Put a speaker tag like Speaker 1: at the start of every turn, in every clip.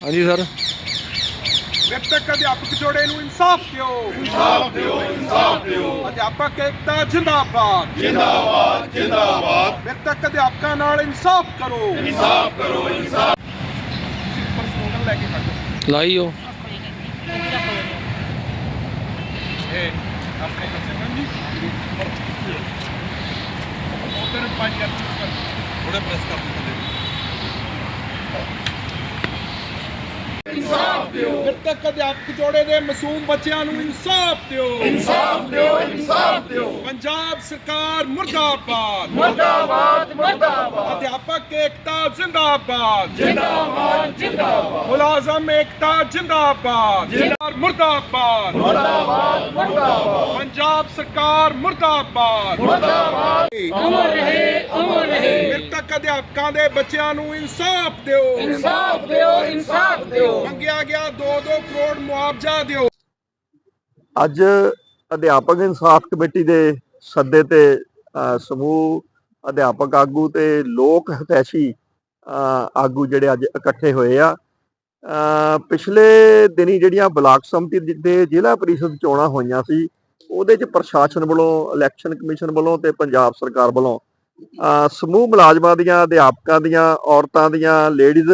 Speaker 1: ਹਾਂਜੀ ਸਰ।
Speaker 2: ਵਿਅਕਤਕ ਅਧਿਆਪਕ ਜੋੜੇ ਨੂੰ ਇਨਸਾਫ ਦਿਓ। ਇਨਸਾਫ ਦਿਓ ਇਨਸਾਫ ਦਿਓ। ਅਧਿਆਪਕ ਏਕਤਾ ਜਿੰਦਾਬਾਦ। ਜਿੰਦਾਬਾਦ ਜਿੰਦਾਬਾਦ। ਵਿਅਕਤਕ ਅਧਿਆਪਕਾਂ ਨਾਲ ਇਨਸਾਫ ਕਰੋ। ਇਨਸਾਫ ਕਰੋ ਇਨਸਾਫ। ਸਲੋਗਨ ਲੈ ਕੇ ਖੜੋ
Speaker 1: ਲਾਈਓ
Speaker 2: ਇਹ ਆਪਣੇ ਕਸਮ ਜੀ। ਉਧਰ ਪੰਜ ਥੋੜਾ ਪ੍ਰੈਸ ਕਰ ਦਿੰਦੇ ਇਨਸਾਫ ਦਿਓ। ਵਿਅਕਤਕ ਅਧਿਆਪਕ ਜੋੜੇ ਦੇ ਮਾਸੂਮ ਬੱਚਿਆਂ ਨੂੰ ਇਨਸਾਫ ਦਿਓ। ਇਨਸਾਫ ਦਿਓ ਇਨਸਾਫ ਦਿਓ। ਪੰਜਾਬ ਸਰਕਾਰ ਮੁਰਦਾਬਾਦ। ਮੁਰਦਾਬਾਦ ਮੁਰਦਾਬਾਦ। ਅਧਿਆਪਕ ਏਕਤਾ ਜਿੰਦਾਬਾਦ। ਜਿੰਦਾਬਾਦ ਜਿੰਦਾਬਾਦ। ਮੁਲਾਜ਼ਮ ਏਕਤਾ ਜਿੰਦਾਬਾਦ। ਜਿੰਦਾਬਾਦ ਮੁਰਦਾਬਾਦ। ਮੁਰਦਾਬਾਦ। ਮੁਰਦਾਬਾਦ। ਪੰਜਾਬ ਸਰਕਾਰ ਮੁਰਦਾਬਾਦ। ਮੁਰਦਾਬਾਦ। ਅਮਰ ਰਹੇ ਅਮਰ ਰਹੇ। ਮ੍ਰਿਤਕ ਅਧਿਆਪਕਾਂ ਦੇ ਬੱਚਿਆਂ ਨੂੰ ਇਨਸਾਫ ਦਿਓ।
Speaker 3: ਇਨਸਾਫ ਦਿਓ ਇਨਸਾਫ ਦਿਓ।
Speaker 2: ਮੰਗਿਆ ਗਿਆ 2-2 ਕਰੋੜ ਮੁਆਵਜ਼ਾ ਦਿਓ।
Speaker 4: ਅੱਜ ਅਧਿਆਪਕ ਇਨਸਾਫ ਕਮੇਟੀ ਦੇ ਸੱਦੇ ਤੇ ਸਮੂਹ ਅਧਿਆਪਕ ਆਗੂ ਤੇ ਲੋਕ ਹਿਤੈਸ਼ੀ ਆਗੂ ਜਿਹੜੇ ਅੱਜ ਇਕੱਠੇ ਹੋਏ ਆ। ਪਿਛਲੇ ਦਿਨੀ ਜਿਹੜੀਆਂ ਬਲਾਕ ਸਮਿਤੀ ਦੇ- ਜ਼ਿਲ੍ਹਾ ਪਰਿਸ਼ਦ ਚੋਣਾਂ ਹੋਈਆਂ ਸੀ, ਉਹਦੇ ਚ ਪ੍ਰਸ਼ਾਸਨ ਵੱਲੋਂ ਇਲੈਕਸ਼ਨ ਕਮਿਸ਼ਨ ਵੱਲੋਂ ਤੇ ਪੰਜਾਬ ਸਰਕਾਰ ਵੱਲੋਂ ਸਮੂਹ ਮੁਲਾਜ਼ਮਾਂ ਦੀਆਂ, ਅਧਿਆਪਕਾਂ ਦੀਆਂ, ਔਰਤਾਂ ਦੀਆਂ ਲੇਡੀਜ਼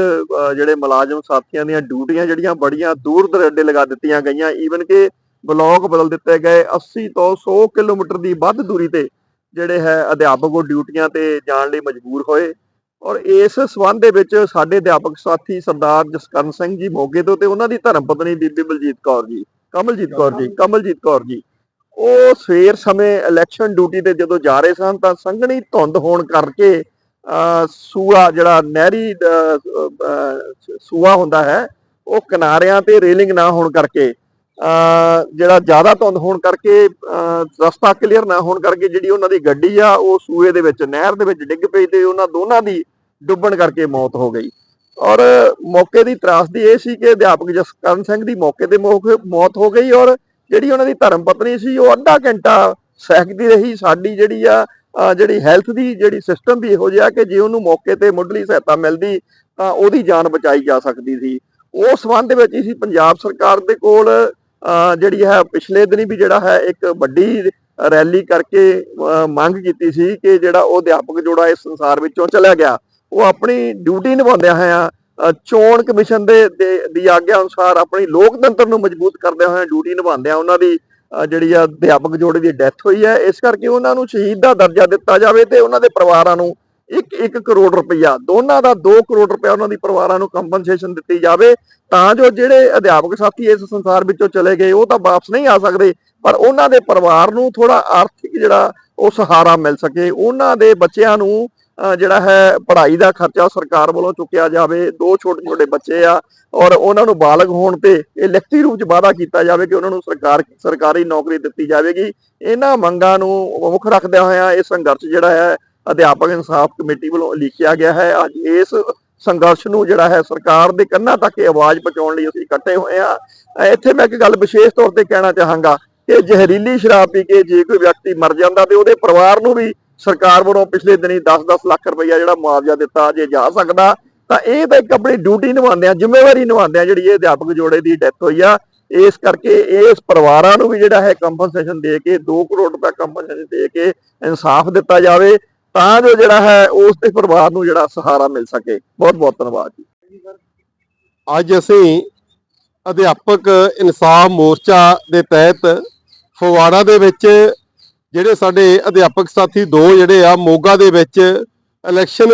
Speaker 4: ਜਿਹੜੇ ਮੁਲਾਜ਼ਮ ਸਾਥੀਆਂ ਦੀਆਂ ਡਿਊਟੀਆਂ ਜਿਹੜੀਆਂ ਬੜੀਆਂ ਦੂਰ ਦਰੇਡੇ ਲਗਾ ਦਿੱਤੀਆਂ ਗਈਆਂ ਈਵਨ ਕਿ ਬਲਾਕ ਬਦਲ ਦਿੱਤੇ ਗਏ 80 ਤੋਂ 100 ਕਿਲੋਮੀਟਰ ਦੀ ਵੱਧ ਦੂਰੀ ਤੇ ਜਿਹੜੇ ਹੈ ਅਧਿਆਪਕ ਉਹ ਡਿਊਟੀਆਂ ਤੇ ਜਾਣ ਲਈ ਮਜਬੂਰ ਹੋਏ। ਔਰ ਇਸ ਸਬੰਧ ਦੇ ਵਿੱਚ ਸਾਡੇ ਅਧਿਆਪਕ ਸਾਥੀ ਸਰਦਾਰ ਜਸਕਰਨ ਸਿੰਘ ਜੀ ਮੋਗੇ ਤੋਂ ਤੇ ਉਹਨਾਂ ਦੀ ਧਰਮ ਪਤਨੀ ਬੀਬੀ ਬਲਜੀਤ ਕੌਰ ਜੀ, ਕਮਲਜੀਤ ਕੌਰ ਜੀ, ਕਮਲਜੀਤ ਕੌਰ ਜੀ। ਉਹ ਸਵੇਰ ਸਮੇਂ ਇਲੈਕਸ਼ਨ ਡਿਊਟੀ ਤੇ ਜਦੋਂ ਜਾ ਰਹੇ ਸਨ ਤਾਂ ਸੰਘਣੀ ਧੁੰਦ ਹੋਣ ਕਰਕੇ, ਅਹ, ਸੂਆ ਜਿਹੜਾ ਨਹਿਰੀ ਸੂਆ ਹੁੰਦਾ ਹੈ, ਉਹ ਕਿਨਾਰਿਆਂ ਤੇ ਰੇਲਿੰਗ ਨਾ ਹੋਣ ਕਰਕੇ ਜਿਹੜਾ ਜ਼ਿਆਦਾ ਧੁੰਦ ਹੋਣ ਕਰਕੇ, ਅਹ, ਰਸਤਾ ਕਲੀਅਰ ਨਾ ਹੋਣ ਕਰਕੇ ਜਿਹੜੀ ਉਹਨਾਂ ਦੀ ਗੱਡੀ ਆ, ਉਹ ਸੂਏ ਦੇ ਵਿੱਚ, ਨਹਿਰ ਦੇ ਵਿੱਚ ਡਿੱਗ ਪਈ ਤੇ ਉਹਨਾਂ ਦੋਨਾਂ ਦੀ ਡੁੱਬਣ ਕਰਕੇ ਮੌਤ ਹੋ ਗਈ। ਔਰ ਮੌਕੇ ਦੀ ਤਰਾਸਦੀ ਇਹ ਸੀ ਕਿ ਅਧਿਆਪਕ ਜਸਕਰਨ ਸਿੰਘ ਦੀ ਮੌਕੇ ਤੇ ਮੌਤ ਹੋ ਗਈ ਔਰ ਜਿਹੜੀ ਉਹਨਾਂ ਦੀ ਧਰਮ ਪਤਨੀ ਸੀ, ਉਹ ਅੱਧਾ ਘੰਟਾ ਸਹਿਕਦੀ ਰਹੀ। ਸਾਡੀ ਜਿਹੜੀ ਆ ਜਿਹੜੀ ਹੈਲਥ ਦੀ, ਜਿਹੜੀ ਸਿਸਟਮ ਵੀ ਇਹੋ ਜਿਹਾ ਕਿ ਜੇ ਉਹਨੂੰ ਮੌਕੇ ਤੇ ਮੁੱਢਲੀ ਸਹਾਇਤਾ ਮਿਲਦੀ, ਤਾਂ ਉਹਦੀ ਜਾਨ ਬਚਾਈ ਜਾ ਸਕਦੀ ਸੀ। ਉਸ ਸੰਬੰਧ ਵਿੱਚ ਅਸੀਂ ਪੰਜਾਬ ਸਰਕਾਰ ਦੇ ਕੋਲ ਜਿਹੜੀ ਹੈ ਪਿਛਲੇ ਦਿਨੀ ਵੀ ਜਿਹੜਾ ਹੈ ਇੱਕ ਵੱਡੀ ਰੈਲੀ ਕਰਕੇ, ਅਹ ਮੰਗ ਕੀਤੀ ਸੀ ਕਿ ਜਿਹੜਾ ਉਹ ਅਧਿਆਪਕ ਜੋੜਾ ਇਸ ਸੰਸਾਰ ਵਿੱਚੋਂ ਚਲਾ ਗਿਆ। ਉਹ ਆਪਣੀ ਡਿਊਟੀ ਨਿਭਾਉਂਦਿਆਂ ਹੋਇਆਂ, ਅਹ ਚੋਣ ਕਮਿਸ਼ਨ ਦੇ, ਦੀ ਆਗਿਆ ਅਨੁਸਾਰ ਆਪਣੀ ਲੋਕਤੰਤਰ ਨੂੰ ਮਜ਼ਬੂਤ ਕਰਦਿਆਂ ਹੋਇਆਂ ਡਿਊਟੀ ਨਿਭਾਉਂਦਿਆਂ ਉਹਨਾਂ ਦੀ, ਅਹ ਜਿਹੜੀ ਆ ਅਧਿਆਪਕ ਜੋੜੇ ਦੀ ਡੈਥ ਹੋਈ ਹੈ। ਇਸ ਕਰਕੇ ਉਹਨਾਂ ਨੂੰ ਸ਼ਹੀਦ ਦਾ ਦਰਜਾ ਦਿੱਤਾ ਜਾਵੇ ਤੇ ਉਹਨਾਂ ਦੇ ਪਰਿਵਾਰਾਂ ਨੂੰ 1-1 ਕਰੋੜ ਰੁਪਈਆ, ਦੋਨਾਂ ਦਾ 2 ਕਰੋੜ ਰੁਪਇਆ ਉਹਨਾਂ ਦੀ ਪਰਿਵਾਰਾਂ ਨੂੰ ਕੰਪਨਸੇਸ਼ਨ ਦਿੱਤੀ ਜਾਵੇ, ਤਾਂ ਜੋ ਜਿਹੜੇ ਅਧਿਆਪਕ ਸਾਥੀ ਇਸ ਸੰਸਾਰ ਵਿੱਚੋਂ ਚਲੇ ਗਏ, ਉਹ ਤਾਂ ਵਾਪਸ ਨਹੀਂ ਆ ਸਕਦੇ, ਪਰ ਉਹਨਾਂ ਦੇ ਪਰਿਵਾਰ ਨੂੰ ਥੋੜਾ ਆਰਥਿਕ ਜਿਹੜਾ ਉਹ ਸਹਾਰਾ ਮਿਲ ਸਕੇ, ਉਹਨਾਂ ਦੇ ਬੱਚਿਆਂ ਨੂੰ ਜਿਹੜਾ ਹੈ ਪੜ੍ਹਾਈ ਦਾ ਖਰਚਾ ਸਰਕਾਰ ਵੱਲੋਂ ਚੁੱਕਿਆ ਜਾਵੇ, ਦੋ ਛੋਟੇ ਛੋਟੇ ਬੱਚੇ ਆ, ਔਰ ਉਹਨਾਂ ਨੂੰ ਬਾਲਗ ਹੋਣ ਤੇ ਇਹ ਲਿਖਤੀ ਰੂਪ ਚ ਵਾਅਦਾ ਕੀਤਾ ਜਾਵੇ ਕਿ ਉਹਨਾਂ ਨੂੰ ਸਰਕਾਰ, ਸਰਕਾਰੀ ਨੌਕਰੀ ਦਿੱਤੀ ਜਾਵੇਗੀ। ਇਹਨਾਂ ਮੰਗਾਂ ਨੂੰ ਮੁੱਖ ਰੱਖਦਿਆਂ ਹੋਇਆ ਇਹ ਸੰਘਰਸ਼ ਜਿਹੜਾ ਹੈ ਅਧਿਆਪਕ ਇਨਸਾਫ ਕਮੇਟੀ ਵੱਲੋਂ ਲਿਖਿਆ ਗਿਆ ਹੈ, ਅੱਜ ਇਸ ਸੰਘਰਸ਼ ਨੂੰ ਜਿਹੜਾ ਹੈ ਸਰਕਾਰ ਦੇ ਕੰਨਾਂ ਤੱਕ ਇਹ ਆਵਾਜ਼ ਪਹੁੰਚਾਉਣ ਲਈ ਅਸੀਂ ਇਕੱਠੇ ਹੋਏ ਆ ਇੱਥੇ ਮੈਂ ਇੱਕ ਗੱਲ ਵਿਸ਼ੇਸ਼ ਤੌਰ ਤੇ ਕਹਿਣਾ ਚਾਹਾਂਗਾ ਕਿ ਜ਼ਹਿਰੀਲੀ ਸ਼ਰਾਬ ਪੀ ਕੇ ਜੇ ਕੋਈ ਵਿਅਕਤੀ ਮਰ ਜਾਂਦਾ ਤੇ ਉਹਦੇ ਪਰਿਵਾਰ ਨੂੰ ਵੀ ਸਰਕਾਰ ਵੱਲੋਂ ਪਿਛਲੇ ਦਿਨੀ 10-10 ਲੱਖ ਰੁਪਈਆ ਜਿਹੜਾ ਮੁਆਵਜ਼ਾ ਦਿੱਤਾ ਜੇ ਜਾ ਸਕਦਾ, ਤਾਂ ਇਹ ਤਾਂ ਇੱਕ ਆਪਣੀ ਡਿਊਟੀ ਨਿਭਾਉਂਦੇ ਆ ਜ਼ਿੰਮੇਵਾਰੀ ਨਿਭਾਉਂਦੇ ਆ ਜਿਹੜੀ ਇਹ ਅਧਿਆਪਕ ਜੋੜੇ ਦੀ ਡੈਥ ਹੋਈ ਆ, ਇਸ ਕਰਕੇ ਇਸ ਪਰਿਵਾਰਾਂ ਨੂੰ ਵੀ ਜਿਹੜਾ ਹੈ ਕੰਪਨਸੇਸ਼ਨ ਦੇ ਕੇ 2 ਕਰੋੜ ਰੁਪਏ ਕੰਪਨਸੇਸ਼ਨ ਦੇ ਕੇ ਇਨਸਾਫ ਦਿੱਤਾ ਜਾਵੇ। ਤਾਂ ਜੋ ਜਿਹੜਾ ਹੈ ਉਸ ਦੇ ਪਰਿਵਾਰ ਨੂੰ ਜਿਹੜਾ ਸਹਾਰਾ ਮਿਲ ਸਕੇ। ਬਹੁਤ ਬਹੁਤ ਧੰਨਵਾਦ ਜੀ।
Speaker 5: ਅੱਜ ਅਸੀਂ ਅਧਿਆਪਕ ਇਨਸਾਫ ਮੋਰਚਾ ਦੇ ਤਹਿਤ ਫਵਾੜਾ ਦੇ ਵਿੱਚ ਜਿਹੜੇ ਸਾਡੇ ਅਧਿਆਪਕ ਸਾਥੀ ਦੋ ਜਿਹੜੇ ਆ, ਮੋਗਾ ਦੇ ਵਿੱਚ ਇਲੈਕਸ਼ਨ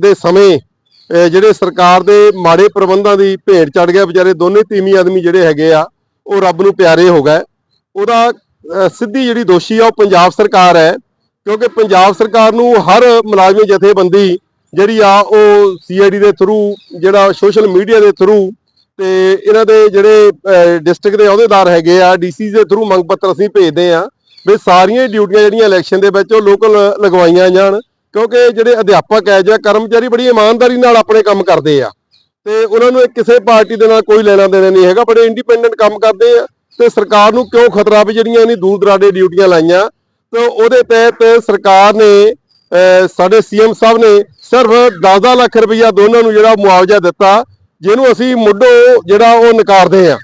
Speaker 5: ਦੇ ਸਮੇਂ ਜਿਹੜੇ ਸਰਕਾਰ ਦੇ ਮਾੜੇ ਪ੍ਰਬੰਧਾਂ ਦੀ ਭੇਟ ਚੜ ਗਿਆ, ਵਿਚਾਰੇ ਦੋਨੇ ਤੀਵੀਂ ਆਦਮੀ ਜਿਹੜੇ ਹੈਗੇ ਆ, ਉਹ ਰੱਬ ਨੂੰ ਪਿਆਰੇ ਹੋ ਗਏ। ਉਹਦਾ ਸਿੱਧੀ ਜਿਹੜੀ ਦੋਸ਼ੀ ਆ, ਉਹ ਪੰਜਾਬ ਸਰਕਾਰ ਹੈ। ਕਿਉਂਕਿ ਪੰਜਾਬ ਸਰਕਾਰ ਨੂੰ ਹਰ ਮੁਲਾਜ਼ਮ ਜਥੇਬੰਦੀ ਜਿਹੜੀ ਆ ਉਹ ਸੀਆਈਡੀ ਦੇ ਥਰੂ ਜਿਹੜਾ ਸੋਸ਼ਲ ਮੀਡੀਆ ਦੇ ਥਰੂ ਤੇ ਇਹਨਾਂ ਦੇ ਜਿਹੜੇ ਡਿਸਟ੍ਰਿਕਟ ਦੇ ਅਹੁਦੇਦਾਰ ਹੈਗੇ ਆ ਡੀਸੀ ਦੇ ਥਰੂ ਮੰਗ ਪੱਤਰ ਅਸੀਂ ਭੇਜਦੇ ਆ ਵੀ ਸਾਰੀਆਂ ਹੀ ਡਿਊਟੀਆਂ ਜਿਹੜੀਆਂ ਇਲੈਕਸ਼ਨ ਦੇ ਵਿੱਚ ਉਹ ਲੋਕਲ ਲਗਵਾਈਆਂ ਜਾਣ ਕਿਉਂਕਿ ਜਿਹੜੇ ਅਧਿਆਪਕ ਹੈ ਜਾਂ ਕਰਮਚਾਰੀ ਬੜੀ ਇਮਾਨਦਾਰੀ ਨਾਲ ਆਪਣੇ ਕੰਮ ਕਰਦੇ ਆ ਤੇ ਉਹਨਾਂ ਨੂੰ ਕਿਸੇ ਪਾਰਟੀ ਦੇ ਨਾਲ ਕੋਈ ਲੈਣਾ ਦੇਣਾ ਨਹੀਂ ਹੈਗਾ, ਬੜੇ ਇੰਡੀਪੈਂਡੈਂਟ ਕੰਮ ਕਰਦੇ ਆ ਤੇ ਸਰਕਾਰ ਨੂੰ ਕਿਉਂ ਖਤਰਾ ਵੀ ਜਿਹੜੀਆਂ ਇਹਨੀ ਦੂਰ ਦਰਾਡੇ ਡਿਊਟੀਆਂ ਲਾਈਆਂ ਤੇ ਉਹਦੇ ਤਹਿਤ ਸਰਕਾਰ ਨੇ, ਅਹ, ਸਾਡੇ ਸੀਐਮ ਸਾਹਿਬ ਨੇ ਸਿਰਫ 10 ਲੱਖ ਰੁਪਈਆ ਦੋਨਾਂ ਨੂੰ ਜਿਹੜਾ ਮੁਆਵਜ਼ਾ ਦਿੱਤਾ, ਜਿਹਨੂੰ ਅਸੀਂ ਮੁੱਢੋਂ ਜਿਹੜਾ ਉਹ ਨਕਾਰਦੇ ਆ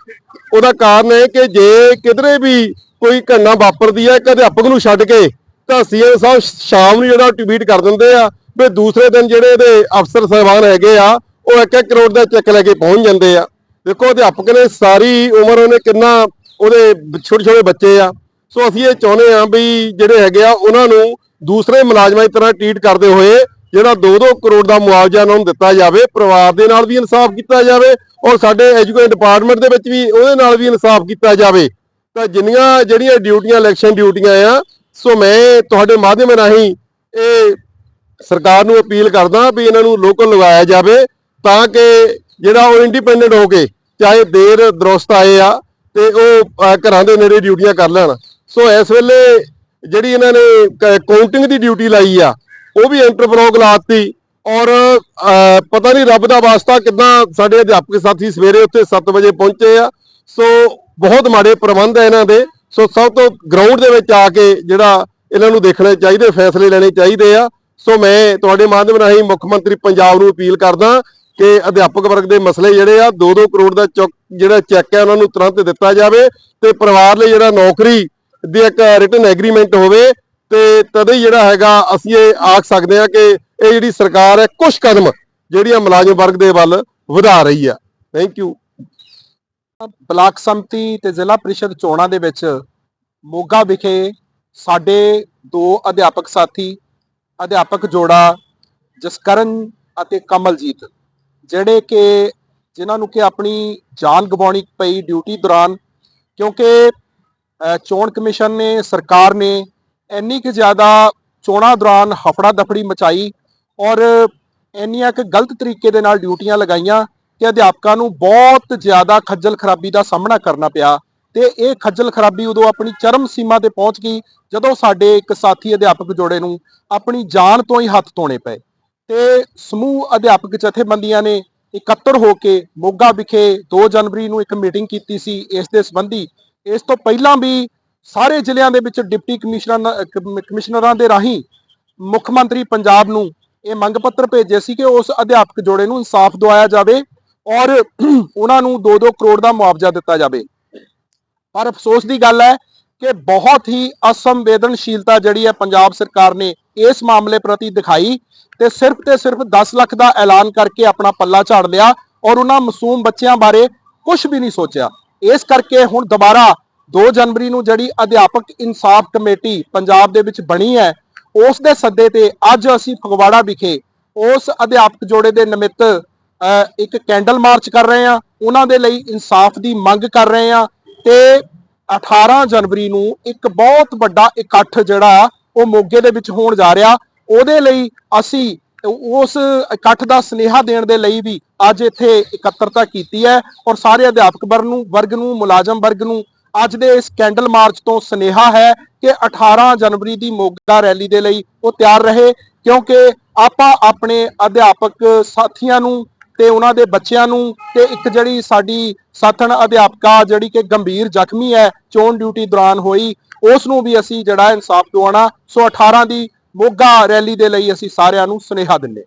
Speaker 5: ਉਹਦਾ ਕਾਰਨ ਹੈ ਕਿ ਜੇ ਕਿਧਰੇ ਵੀ ਕੋਈ ਘਟਨਾ ਵਾਪਰਦੀ ਹੈ, ਇੱਕ ਅਧਿਆਪਕ ਨੂੰ ਛੱਡ ਕੇ, ਤਾਂ ਸੀਐਮ ਸਾਹਿਬ ਸ਼ਾਮ ਨੂੰ ਜਿਹੜਾ ਟਵੀਟ ਕਰ ਦਿੰਦੇ ਆ ਵੀ ਦੂਸਰੇ ਦਿਨ ਜਿਹੜੇ ਇਹਦੇ ਅਫਸਰ ਸਾਹਿਬਾਨ ਹੈਗੇ ਆ, ਉਹ 1-1 ਕਰੋੜ ਦਾ ਚੈੱਕ ਲੈ ਕੇ ਪਹੁੰਚ ਜਾਂਦੇ ਆ। ਦੇਖੋ, ਅਧਿਆਪਕ ਨੇ ਸਾਰੀ ਉਮਰ ਉਹਨੇ ਕਿੰਨਾ ਉਹਦੇ ਛੋਟੇ ਛੋਟੇ ਬੱਚੇ ਆ। ਸੋ ਅਸੀਂ ਇਹ ਚਾਹੁੰਦੇ ਆ ਵੀ ਜਿਹੜੇ ਹੈਗੇ ਆ, ਉਹਨਾਂ ਨੂੰ ਦੂਸਰੇ ਮੁਲਾਜ਼ਮਾਂ ਦੀ ਤਰ੍ਹਾਂ ਟ੍ਰੀਟ ਕਰਦੇ ਹੋਏ ਜਿਹੜਾ 2-2 ਕਰੋੜ ਦਾ ਮੁਆਵਜ਼ਾ ਉਹਨਾਂ ਨੂੰ ਦਿੱਤਾ ਜਾਵੇ, ਪਰਿਵਾਰ ਦੇ ਨਾਲ ਵੀ ਇਨਸਾਫ ਕੀਤਾ ਜਾਵੇ ਔਰ ਸਾਡੇ ਐਜੂਕੇਸ਼ਨ ਡਿਪਾਰਟਮੈਂਟ ਦੇ ਵਿੱਚ ਵੀ ਉਹਦੇ ਨਾਲ ਵੀ ਇਨਸਾਫ ਕੀਤਾ ਜਾਵੇ। ਤਾਂ ਜਿੰਨੀਆਂ ਜਿਹੜੀਆਂ ਡਿਊਟੀਆਂ ਇਲੈਕਸ਼ਨ ਡਿਊਟੀਆਂ ਆ, ਸੋ ਮੈਂ ਤੁਹਾਡੇ ਮਾਧਿਅਮ ਰਾਹੀਂ ਇਹ ਸਰਕਾਰ ਨੂੰ ਅਪੀਲ ਕਰਦਾ ਵੀ ਇਹਨਾਂ ਨੂੰ ਲੋਕਲ ਲਗਾਇਆ ਜਾਵੇ ਤਾਂ ਕਿ ਜਿਹੜਾ ਉਹ ਇੰਡੀਪੈਂਡੈਂਟ ਹੋ ਕੇ, ਚਾਹੇ ਦੇਰ ਦਰੁਸਤ ਆਏ ਆ ਤੇ ਉਹ ਘਰਾਂ ਦੇ ਨੇੜੇ ਡਿਊਟੀਆਂ ਕਰ ਲੈਣ। ਸੋ ਇਸ ਵੇਲੇ ਜਿਹੜੀ ਇਹਨਾਂ ਨੇ ਕਾਊਂਟਿੰਗ ਦੀ ਡਿਊਟੀ ਲਾਈ ਆ, ਉਹ ਵੀ ਐਂਟਰਪ੍ਰੋਗ ਲਾਤੀ ਔਰ ਪਤਾ ਨਹੀਂ ਰੱਬ ਦਾ ਵਾਸਤਾ ਕਿਦਾਂ ਸਾਡੇ ਅਧਿਆਪਕ ਸਾਥੀ ਸਵੇਰੇ ਉੱਥੇ 7 ਵਜੇ ਪਹੁੰਚੇ ਆ। ਸੋ ਬਹੁਤ ਮਾੜੇ ਪ੍ਰਬੰਧ ਆ ਇਹਨਾਂ ਦੇ। ਸੋ ਸਭ ਤੋਂ ਗਰਾਊਂਡ ਦੇ ਵਿੱਚ ਆ ਕੇ ਜਿਹੜਾ ਇਹਨਾਂ ਨੂੰ ਦੇਖਣੇ ਚਾਹੀਦੇ, ਫੈਸਲੇ ਲੈਣੇ ਚਾਹੀਦੇ ਆ। ਸੋ ਮੈਂ ਤੁਹਾਡੇ ਮਾਧਿਅਮ ਰਾਹੀਂ ਮੁੱਖ ਮੰਤਰੀ ਪੰਜਾਬ ਨੂੰ ਅਪੀਲ ਕਰਦਾ ਕਿ ਅਧਿਆਪਕ ਵਰਗ ਦੇ ਮਸਲੇ ਜਿਹੜੇ ਆ 2-2 ਕਰੋੜ ਦਾ ਚੁੱਕ, ਜਿਹੜਾ ਚੈੱਕ ਹੈ ਉਹਨਾਂ ਨੂੰ ਤੁਰੰਤ ਦਿੱਤਾ ਜਾਵੇ ਤੇ ਪਰਿਵਾਰ ਲਈ ਜਿਹੜਾ ਨੌਕਰੀ ਦੀ ਇੱਕ ਰਿਟਨ ਐਗਰੀਮੈਂਟ ਹੋਵੇ ਤੇ ਤਦੇ ਹੀ ਜਿਹੜਾ ਹੈਗਾ ਅਸੀਂ ਇਹ ਆਖ ਸਕਦੇ ਹਾਂ ਕਿ ਇਹ ਜਿਹੜੀ ਸਰਕਾਰ ਹੈ ਕੁਝ ਕਦਮ ਜਿਹੜੀਆਂ ਮੁਲਾਜ਼ਮ ਵਰਗ ਦੇ ਵੱਲ ਵਧਾ ਰਹੀ ਆ ਥੈਂਕ ਯੂ
Speaker 1: ਬਲਾਕ ਸੰਮਤੀ ਤੇ ਜ਼ਿਲ੍ਹਾ ਪ੍ਰੀਸ਼ਦ ਚੋਣਾਂ ਦੇ ਵਿੱਚ ਮੋਗਾ ਵਿਖੇ ਸਾਡੇ ਦੋ ਅਧਿਆਪਕ ਸਾਥੀ, ਅਧਿਆਪਕ ਜੋੜਾ ਜਸਕਰਨ ਅਤੇ ਕਮਲਜੀਤ, ਜਿਹੜੇ ਕਿ ਜਿਨ੍ਹਾਂ ਨੂੰ ਕਿ ਆਪਣੀ ਜਾਨ ਗਵਾਉਣੀ ਪਈ ਡਿਊਟੀ ਦੌਰਾਨ ਕਿਉਂਕਿ ਚੋਣ ਕਮਿਸ਼ਨ ਨੇ, ਸਰਕਾਰ ਨੇ ਇੰਨੀ ਕਿ ਜ਼ਿਆਦਾ ਚੋਣਾਂ ਦੌਰਾਨ ਹਫੜਾ ਦਫੜੀ ਮਚਾਈ ਔਰ ਇੰਨੀਆਂ ਕਿ ਗਲਤ ਤਰੀਕੇ ਦੇ ਨਾਲ ਡਿਊਟੀਆਂ ਲਗਾਈਆਂ ਕਿ ਅਧਿਆਪਕਾਂ ਨੂੰ ਬਹੁਤ ਜ਼ਿਆਦਾ ਖੱਜਲ ਖਰਾਬੀ ਦਾ ਸਾਹਮਣਾ ਕਰਨਾ ਪਿਆ ਤੇ ਇਹ ਖੱਜਲ ਖਰਾਬੀ ਉਦੋਂ ਆਪਣੀ ਚਰਮ ਸੀਮਾ ਤੇ ਪਹੁੰਚ ਗਈ ਜਦੋਂ ਸਾਡੇ ਇੱਕ ਸਾਥੀ ਅਧਿਆਪਕ ਜੋੜੇ ਨੂੰ ਆਪਣੀ ਜਾਨ ਤੋਂ ਹੀ ਹੱਥ ਧੋਣੇ ਪਏ ਤੇ ਸਮੂਹ ਅਧਿਆਪਕ ਜਥੇਬੰਦੀਆਂ ਨੇ ਇਕੱਤਰ ਹੋ ਕੇ ਮੋਗਾ ਵਿਖੇ 2 ਜਨਵਰੀ ਨੂੰ ਇੱਕ ਮੀਟਿੰਗ ਕੀਤੀ ਸੀ, ਇਸ ਦੇ ਸੰਬੰਧੀ ਇਸ ਤੋਂ ਪਹਿਲਾਂ ਵੀ ਸਾਰੇ ਜ਼ਿਲ੍ਹਿਆਂ ਦੇ ਵਿੱਚ ਡਿਪਟੀ ਕਮਿਸ਼ਨਰ ਕਮਿਸ਼ਨਰਾਂ ਦੇ ਰਾਹੀਂ ਮੁੱਖ ਮੰਤਰੀ ਪੰਜਾਬ ਨੂੰ ਇਹ ਮੰਗ ਪੱਤਰ ਭੇਜੇ ਸੀ ਕਿ ਉਸ ਅਧਿਆਪਕ ਜੋੜੇ ਨੂੰ ਇਨਸਾਫ ਦਿਵਾਇਆ ਜਾਵੇ ਔਰ ਉਹਨਾਂ ਨੂੰ 2-2 ਕਰੋੜ ਦਾ ਮੁਆਵਜ਼ਾ ਦਿੱਤਾ ਜਾਵੇ। ਪਰ ਅਫਸੋਸ ਦੀ ਗੱਲ ਹੈ ਕਿ ਬਹੁਤ ਹੀ ਅਸੰਵੇਦਨਸ਼ੀਲਤਾ ਜਿਹੜੀ ਹੈ ਪੰਜਾਬ ਸਰਕਾਰ ਨੇ ਇਸ ਮਾਮਲੇ ਪ੍ਰਤੀ ਦਿਖਾਈ ਤੇ ਸਿਰਫ ਤੇ ਸਿਰਫ 10 ਲੱਖ ਦਾ ਐਲਾਨ ਕਰਕੇ ਆਪਣਾ ਪੱਲਾ ਝਾੜ ਲਿਆ ਔਰ ਉਹਨਾਂ ਮਾਸੂਮ ਬੱਚਿਆਂ ਬਾਰੇ ਕੁਝ ਵੀ ਨਹੀਂ ਸੋਚਿਆ। ਇਸ ਕਰਕੇ ਹੁਣ ਦੁਬਾਰਾ 2 ਜਨਵਰੀ ਨੂੰ ਜਿਹੜੀ ਅਧਿਆਪਕ ਇਨਸਾਫ ਕਮੇਟੀ ਪੰਜਾਬ ਦੇ ਵਿੱਚ ਬਣੀ ਹੈ, ਉਸ ਦੇ ਸੱਦੇ ਤੇ ਅੱਜ ਅਸੀਂ ਫਗਵਾੜਾ ਵਿਖੇ ਉਸ ਅਧਿਆਪਕ ਜੋੜੇ ਦੇ ਨਿਮਿਤ ਇੱਕ ਕੈਂਡਲ ਮਾਰਚ ਕਰ ਰਹੇ ਹਾਂ। ਉਹਨਾਂ ਦੇ ਲਈ ਇਨਸਾਫ ਦੀ ਮੰਗ ਕਰ ਰਹੇ ਹਾਂ ਤੇ 18 ਜਨਵਰੀ ਨੂੰ ਇੱਕ ਬਹੁਤ ਵੱਡਾ ਇਕੱਠ ਜਿਹੜਾ ਉਹ ਮੋਗੇ ਦੇ ਵਿੱਚ ਹੋਣ ਜਾ ਰਿਹਾ। ਉਹਦੇ ਲਈ ਅਸੀਂ ਉਸ ਇਕੱਠ ਦਾ ਸੁਨੇਹਾ ਦੇਣ ਦੇ ਲਈ ਵੀ ਅੱਜ ਇੱਥੇ ਇਕੱਤਰਤਾ ਕੀਤੀ ਹੈ ਔਰ ਸਾਰੇ ਅਧਿਆਪਕ ਵਰਗ ਨੂੰ ਵਰਗ ਨੂੰ, ਮੁਲਾਜ਼ਮ ਵਰਗ ਨੂੰ ਅੱਜ ਦੇ ਇਸ ਕੈਂਡਲ ਮਾਰਚ ਤੋਂ ਸੁਨੇਹਾ ਹੈ ਕਿ 18 ਜਨਵਰੀ ਦੀ ਮੋਗਾ ਰੈਲੀ ਦੇ ਲਈ ਉਹ ਤਿਆਰ ਰਹੇ, ਕਿਉਂਕਿ ਆਪਾਂ ਆਪਣੇ ਅਧਿਆਪਕ ਸਾਥੀਆਂ ਨੂੰ ਤੇ ਉਹਨਾਂ ਦੇ ਬੱਚਿਆਂ ਨੂੰ ਤੇ ਇੱਕ ਜਿਹੜੀ ਸਾਡੀ ਸਾਥਣ ਅਧਿਆਪਕਾ ਜਿਹੜੀ ਕਿ ਗੰਭੀਰ ਜ਼ਖਮੀ ਹੈ, ਚੋਣ ਡਿਊਟੀ ਦੌਰਾਨ ਹੋਈ, ਉਸ ਨੂੰ ਵੀ ਅਸੀਂ ਜਿਹੜਾ ਇਨਸਾਫ ਦਿਵਾਉਣਾ, ਸੋ 18 ਦੀ ਮੋਗਾ ਰੈਲੀ ਦੇ ਲਈ ਅਸੀਂ ਸਾਰਿਆਂ ਨੂੰ ਸੁਨੇਹਾ ਦਿੰਦੇ